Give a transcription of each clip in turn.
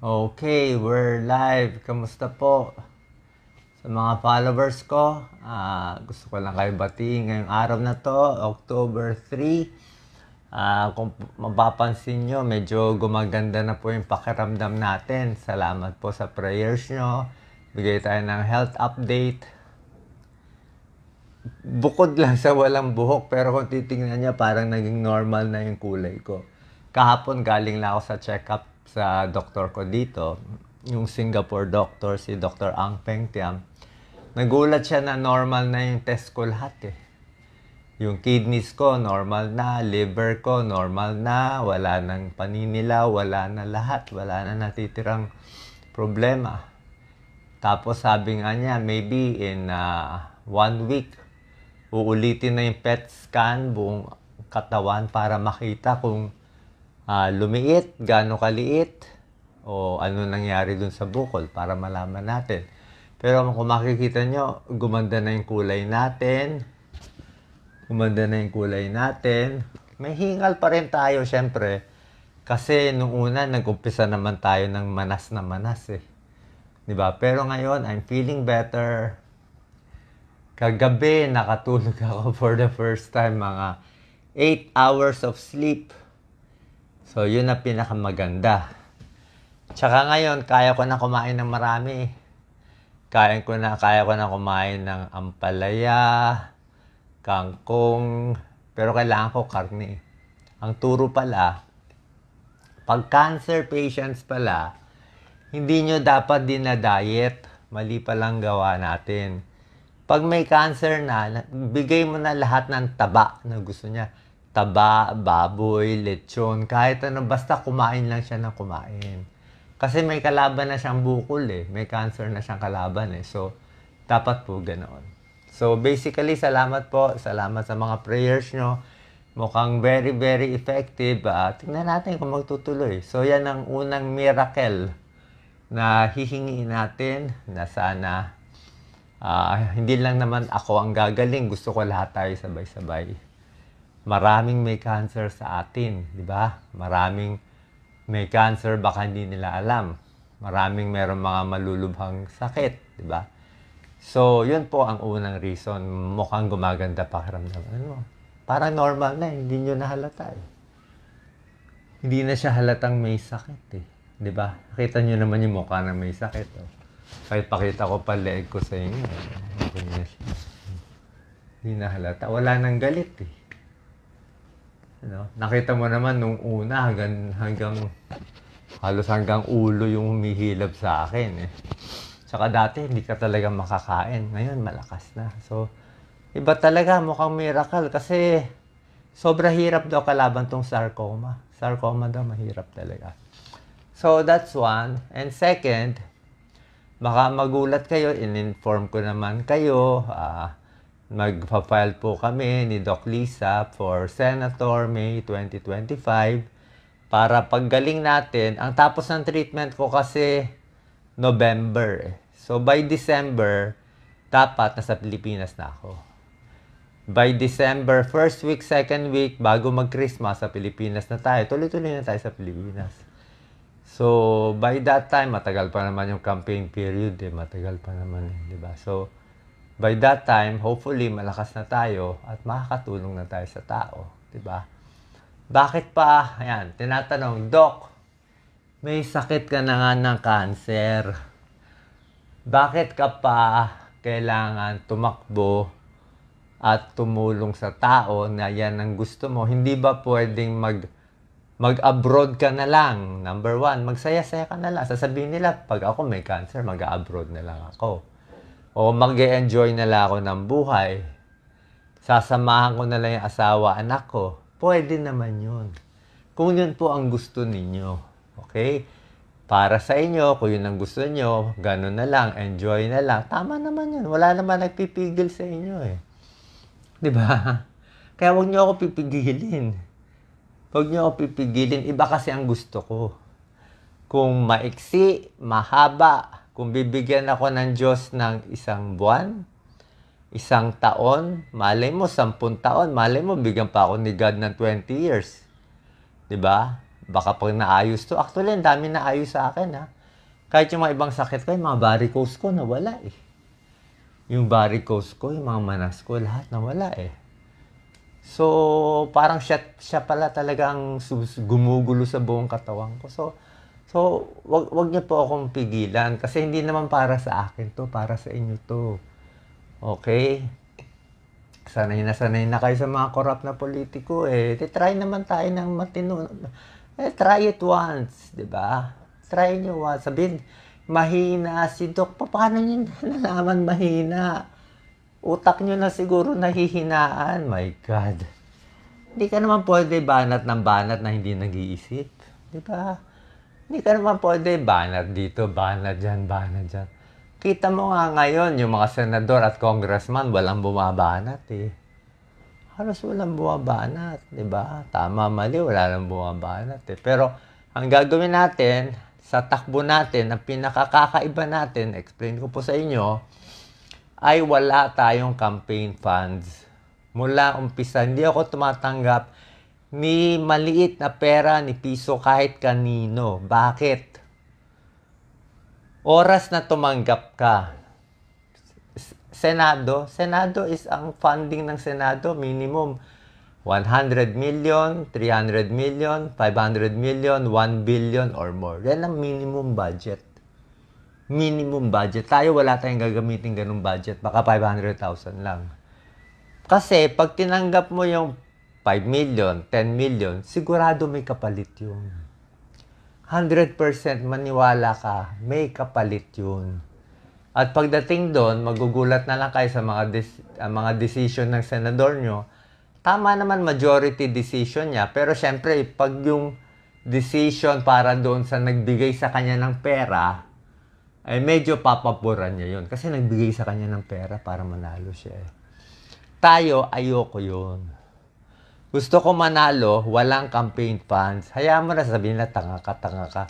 Okay, we're live. Kamusta po? Sa mga followers ko, ah, gusto ko lang kayo batiin ngayong araw na to, October 3. Ah, kung mapapansin nyo, medyo gumaganda na po yung pakiramdam natin. Salamat po sa prayers nyo. Bigay tayo ng health update. Bukod lang sa walang buhok, pero kung titingnan niya, parang naging normal na yung kulay ko. Kahapon galing lang ako sa check-up sa doktor ko dito, yung Singapore doctor, si Dr. Ang Peng Tiam. Nagulat siya na normal na yung test ko lahat eh. Yung kidneys ko, normal na. Liver ko, normal na. Wala nang paninila, wala na lahat. Wala na natitirang problema. Tapos sabi nga niya, maybe in uh, one week, uulitin na yung PET scan buong katawan para makita kung uh, lumiit, gaano kaliit, o ano nangyari dun sa bukol para malaman natin. Pero kung makikita nyo, gumanda na yung kulay natin. Gumanda na yung kulay natin. May hingal pa rin tayo, syempre. Kasi nung una, nag-umpisa naman tayo ng manas na manas eh. ba? Pero ngayon, I'm feeling better. Kagabi, nakatulog ako for the first time, mga 8 hours of sleep. So, yun na pinakamaganda. Tsaka ngayon, kaya ko na kumain ng marami. Kaya ko na, kaya ko na kumain ng ampalaya, kangkong, pero kailangan ko karne. Ang turo pala, pag cancer patients pala, hindi nyo dapat din na diet. Mali palang gawa natin. Pag may cancer na, bigay mo na lahat ng taba na gusto niya. Taba, baboy, lechon, kahit ano, basta kumain lang siya ng kumain. Kasi may kalaban na siyang bukol eh. May cancer na siyang kalaban eh. So, dapat po ganoon. So, basically, salamat po. Salamat sa mga prayers nyo. Mukhang very, very effective. Uh, tingnan natin kung magtutuloy. So, yan ang unang miracle na hihingi natin na sana uh, hindi lang naman ako ang gagaling. Gusto ko lahat tayo sabay-sabay. Maraming may cancer sa atin, di ba? Maraming may cancer baka hindi nila alam. Maraming meron mga malulubhang sakit, di ba? So, yun po ang unang reason. Mukhang gumaganda pakiramdam. Ano? Parang normal na, hindi nyo nahalata eh. Hindi na siya halatang may sakit eh. Di ba? Nakita nyo naman yung mukha na may sakit. Oh. Kahit pakita ko pa leeg ko sa inyo. Siya. Hindi na halata. Wala nang galit eh. Ano? Nakita mo naman nung una hanggang, hanggang halos hanggang ulo yung humihilab sa akin eh. Tsaka dati hindi ka talaga makakain. Ngayon malakas na. So, iba talaga mukhang miracle kasi sobra hirap daw kalaban tong sarcoma. Sarcoma daw mahirap talaga. So, that's one. And second, baka magulat kayo, in-inform ko naman kayo, uh, magpa-file po kami ni Doc Lisa for Senator May 2025 para paggaling natin, ang tapos ng treatment ko kasi November. Eh. So, by December, dapat nasa Pilipinas na ako. By December, first week, second week, bago mag-Christmas sa Pilipinas na tayo, tuloy-tuloy na tayo sa Pilipinas. So, by that time, matagal pa naman yung campaign period eh. Matagal pa naman eh, di ba? So, by that time, hopefully, malakas na tayo at makakatulong na tayo sa tao, ba? Bakit pa, ayan, tinatanong, Doc, may sakit ka na nga ng cancer. Bakit ka pa kailangan tumakbo at tumulong sa tao na yan ang gusto mo? Hindi ba pwedeng mag mag-abroad ka na lang. Number one, magsaya-saya ka na lang. Sasabihin nila, pag ako may cancer, mag-abroad na lang ako. O mag enjoy na lang ako ng buhay. Sasamahan ko na lang yung asawa, anak ko. Pwede naman yun. Kung yun po ang gusto ninyo. Okay? Para sa inyo, kung yun ang gusto nyo, ganun na lang, enjoy na lang. Tama naman yun. Wala naman nagpipigil sa inyo eh. Ba? Kaya huwag nyo ako pipigilin. Huwag niyo ako pipigilin. Iba kasi ang gusto ko. Kung maiksi, mahaba, kung bibigyan ako ng Diyos ng isang buwan, isang taon, malay mo, sampun taon, malay mo, bigyan pa ako ni God ng 20 years. ba? baka pag naayos to, actually, ang dami naayos sa akin, ha. Kahit yung mga ibang sakit ko, yung mga varicose ko, nawala eh. Yung varicose ko, yung mga manas ko, lahat nawala eh. So, parang siya, siya pala talagang gumugulo sa buong katawan ko. So, so wag, wag niyo po akong pigilan kasi hindi naman para sa akin to, para sa inyo to. Okay? Sanay na sanay na kayo sa mga corrupt na politiko eh. Di try naman tayo ng matino. Eh, try it once, di ba? Try nyo once. Sabihin, mahina si Doc. Pa- Paano nyo nalaman mahina? Utak nyo na siguro nahihinaan. My God. Hindi ka naman pwede banat ng banat na hindi nag-iisip. Di ba? Hindi ka naman pwede banat dito, banat dyan, banat dyan. Kita mo nga ngayon, yung mga senador at congressman, walang bumabanat eh. Halos walang bumabanat, di ba? Tama, mali, wala nang bumabanat eh. Pero ang gagawin natin, sa takbo natin, ang pinakakakaiba natin, explain ko po sa inyo, ay wala tayong campaign funds. Mula umpisa, hindi ako tumatanggap ni maliit na pera ni piso kahit kanino. Bakit? Oras na tumanggap ka. Senado, Senado is ang funding ng Senado minimum 100 million, 300 million, 500 million, 1 billion or more. Yan ang minimum budget minimum budget. Tayo wala tayong gagamitin ganung budget. Baka 500,000 lang. Kasi pag tinanggap mo yung 5 million, 10 million, sigurado may kapalit yun. 100% maniwala ka, may kapalit yun. At pagdating doon, magugulat na lang kayo sa mga des- ah, mga decision ng senador nyo. Tama naman majority decision niya, pero syempre pag yung decision para doon sa nagbigay sa kanya ng pera, ay medyo papaboran niya yun. Kasi nagbigay sa kanya ng pera para manalo siya eh. Tayo, ayoko yun. Gusto ko manalo, walang campaign funds. Hayaan mo na sabihin na tanga ka, tanga ka.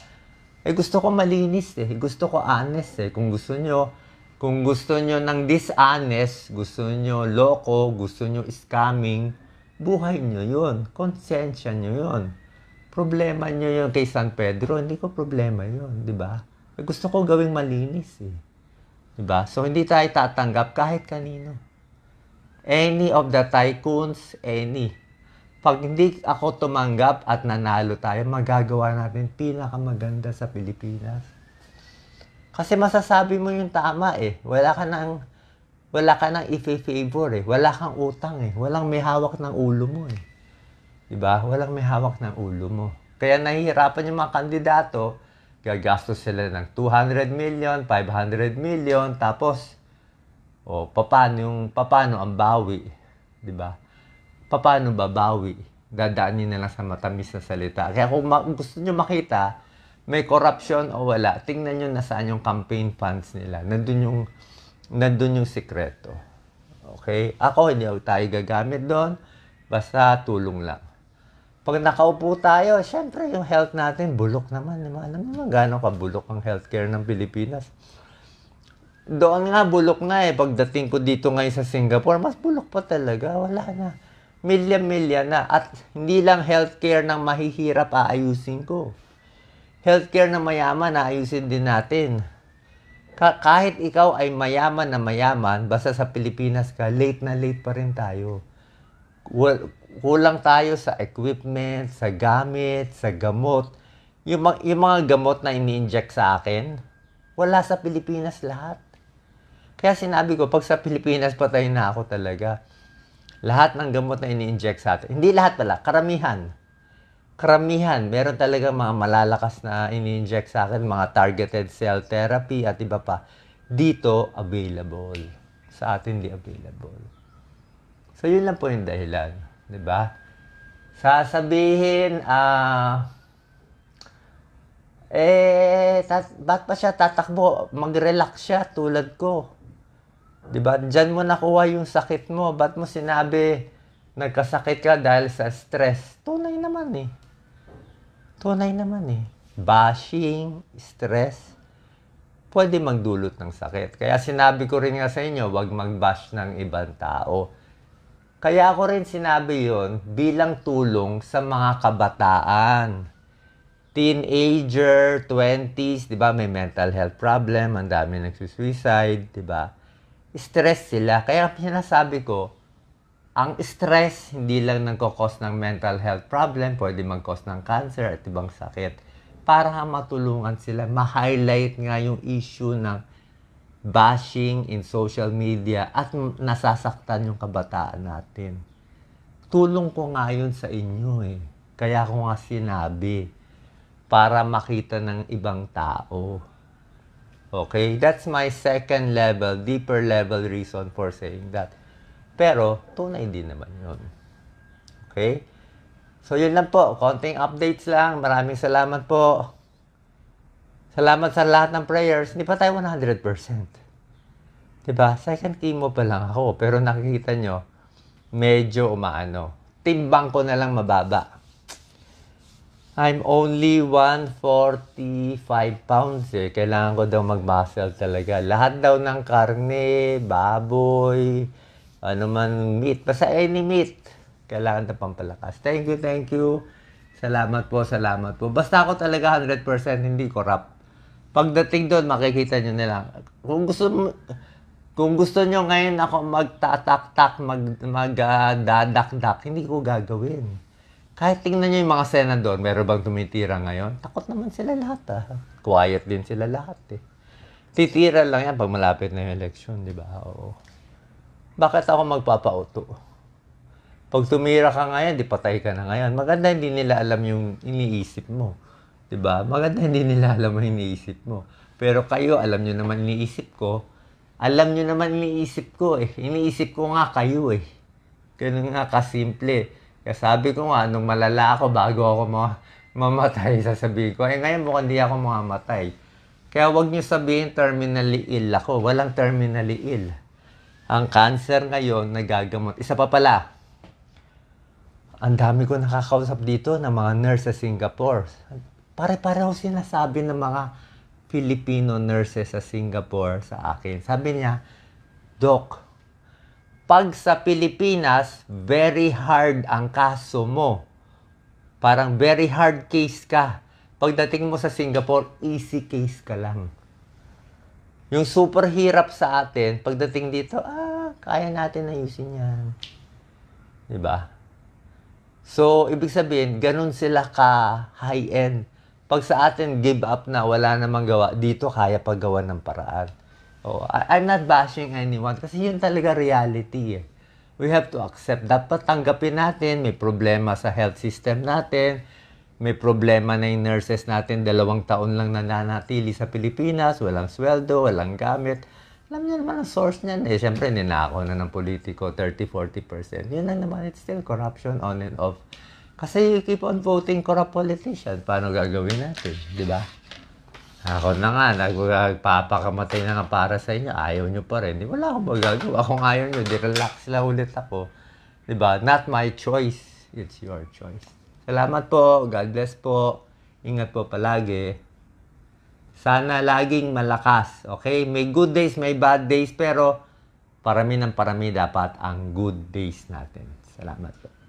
Eh gusto ko malinis eh. Gusto ko honest eh. Kung gusto nyo, kung gusto nyo ng dishonest, gusto nyo loko, gusto nyo scamming, buhay nyo yun. Konsensya nyo yun. Problema nyo yun kay San Pedro, hindi ko problema yun, di ba? Eh, gusto ko gawing malinis eh. Di ba? So, hindi tayo tatanggap kahit kanino. Any of the tycoons, any. Pag hindi ako tumanggap at nanalo tayo, magagawa natin pinakamaganda sa Pilipinas. Kasi masasabi mo yung tama eh. Wala ka nang wala ka nang i-favor eh. Wala kang utang eh. Walang may hawak ng ulo mo eh. 'Di ba? Walang may hawak ng ulo mo. Kaya nahihirapan yung mga kandidato, gagastos sila ng 200 million, 500 million, tapos o paano yung paano ang bawi, 'di ba? Paano babawi? Dadaanin na lang sa matamis na salita. Kaya kung ma- gusto nyo makita, may corruption o wala, tingnan nyo nasaan yung campaign funds nila. Nandun yung, nandun yung sikreto. Okay? Ako, hindi ako tayo gagamit doon. Basta tulong lang. Pag nakaupo tayo, syempre yung health natin, bulok naman. naman. Alam naman gano'ng kabulok ang healthcare ng Pilipinas. Doon nga, bulok na eh. Pagdating ko dito ngayon sa Singapore, mas bulok pa talaga. Wala na. Milya-milya na. At hindi lang healthcare ng mahihirap aayusin ko. Healthcare ng mayaman, aayusin din natin. Ka- kahit ikaw ay mayaman na mayaman, basta sa Pilipinas ka, late na late pa rin tayo. Well, kulang tayo sa equipment, sa gamit, sa gamot. Yung, yung mga gamot na ini-inject sa akin, wala sa Pilipinas lahat. Kaya sinabi ko, pag sa Pilipinas, patay na ako talaga. Lahat ng gamot na ini-inject sa atin. Hindi lahat pala, karamihan. Karamihan. Meron talaga mga malalakas na ini-inject sa akin, mga targeted cell therapy at iba pa. Dito, available. Sa atin, di available. So, yun lang po yung dahilan. Ba? Sasabihin, ah... eh, tat- ba't pa siya tatakbo? Mag-relax siya tulad ko. 'Di ba? Diyan mo nakuha yung sakit mo. Ba't mo sinabi nagkasakit ka dahil sa stress? Tunay naman eh. Tunay naman eh. Bashing, stress, pwede magdulot ng sakit. Kaya sinabi ko rin nga sa inyo, wag mag-bash ng ibang tao. Kaya ako rin sinabi yon bilang tulong sa mga kabataan. teenager, 20s, di ba, may mental health problem, ang dami nagsusuicide, di ba? Stress sila. Kaya sinasabi ko, ang stress hindi lang nagkakos ng mental health problem, pwede mag-cause ng cancer at ibang sakit. Para nga matulungan sila, ma-highlight nga yung issue ng bashing in social media at nasasaktan yung kabataan natin. Tulong ko nga yun sa inyo eh. Kaya ko nga sinabi para makita ng ibang tao. Okay? That's my second level, deeper level reason for saying that. Pero, tunay din naman yun. Okay? So, yun lang po. Konting updates lang. Maraming salamat po. Salamat sa lahat ng prayers. Hindi pa tayo 100%. Diba? Second chemo pa lang ako. Pero nakikita nyo, medyo umaano. Timbang ko na lang mababa. I'm only 145 pounds eh. Kailangan ko daw mag-muscle talaga. Lahat daw ng karne, baboy, ano man meat, basta any meat. Kailangan na pampalakas. Thank you, thank you. Salamat po, salamat po. Basta ako talaga 100% hindi corrupt. Pagdating doon, makikita nyo nila. Kung gusto kung gusto nyo ngayon ako magtatak-tak, mag, mag ah, dadak-dak, hindi ko gagawin. Kahit tingnan nyo yung mga senador, meron bang tumitira ngayon? Takot naman sila lahat ah. Quiet din sila lahat eh. Titira lang yan pag malapit na yung election, di ba? Oo. Bakit ako magpapauto? Pag tumira ka ngayon, di patay ka na ngayon. Maganda hindi nila alam yung iniisip mo. Di ba? Maganda hindi nila alam yung iniisip mo. Pero kayo, alam nyo naman iniisip ko. Alam nyo naman iniisip ko eh. Iniisip ko nga kayo eh. Ganun nga kasimple. Kaya sabi ko nga, nung malala ako, bago ako ma- mamatay, sasabihin ko, eh ngayon mukhang di ako mamamatay. Kaya wag niyo sabihin terminally ill ako. Walang terminally ill. Ang cancer ngayon, nagagamot. Isa pa pala, ang dami ko nakakausap dito ng mga nurse sa Singapore. Pare-pareho sinasabi ng mga Filipino nurses sa Singapore sa akin. Sabi niya, Doc, pag sa Pilipinas, very hard ang kaso mo. Parang very hard case ka. Pagdating mo sa Singapore, easy case ka lang. Yung super hirap sa atin, pagdating dito, ah, kaya natin ayusin yan. ba? So, ibig sabihin, ganun sila ka high-end. Pag sa atin, give up na, wala namang gawa. Dito, kaya paggawa ng paraan. Oh, I- I'm not bashing anyone kasi yun talaga reality eh. We have to accept. Dapat tanggapin natin, may problema sa health system natin, may problema na yung nurses natin, dalawang taon lang nananatili sa Pilipinas, walang sweldo, walang gamit. Alam niyo naman ang source niyan eh. Siyempre, ninako na ng politiko, 30-40%. Yun na naman, it's still corruption on and off. Kasi you keep on voting corrupt politician. Paano gagawin natin? Di ba? Ako na nga, nagpapakamatay na nga para sa inyo. Ayaw nyo pa rin. Di wala akong magagawa. Kung ayaw nyo, di relax lang ulit ako. Di ba? Not my choice. It's your choice. Salamat po. God bless po. Ingat po palagi. Sana laging malakas. Okay? May good days, may bad days. Pero parami ng parami dapat ang good days natin. Salamat po.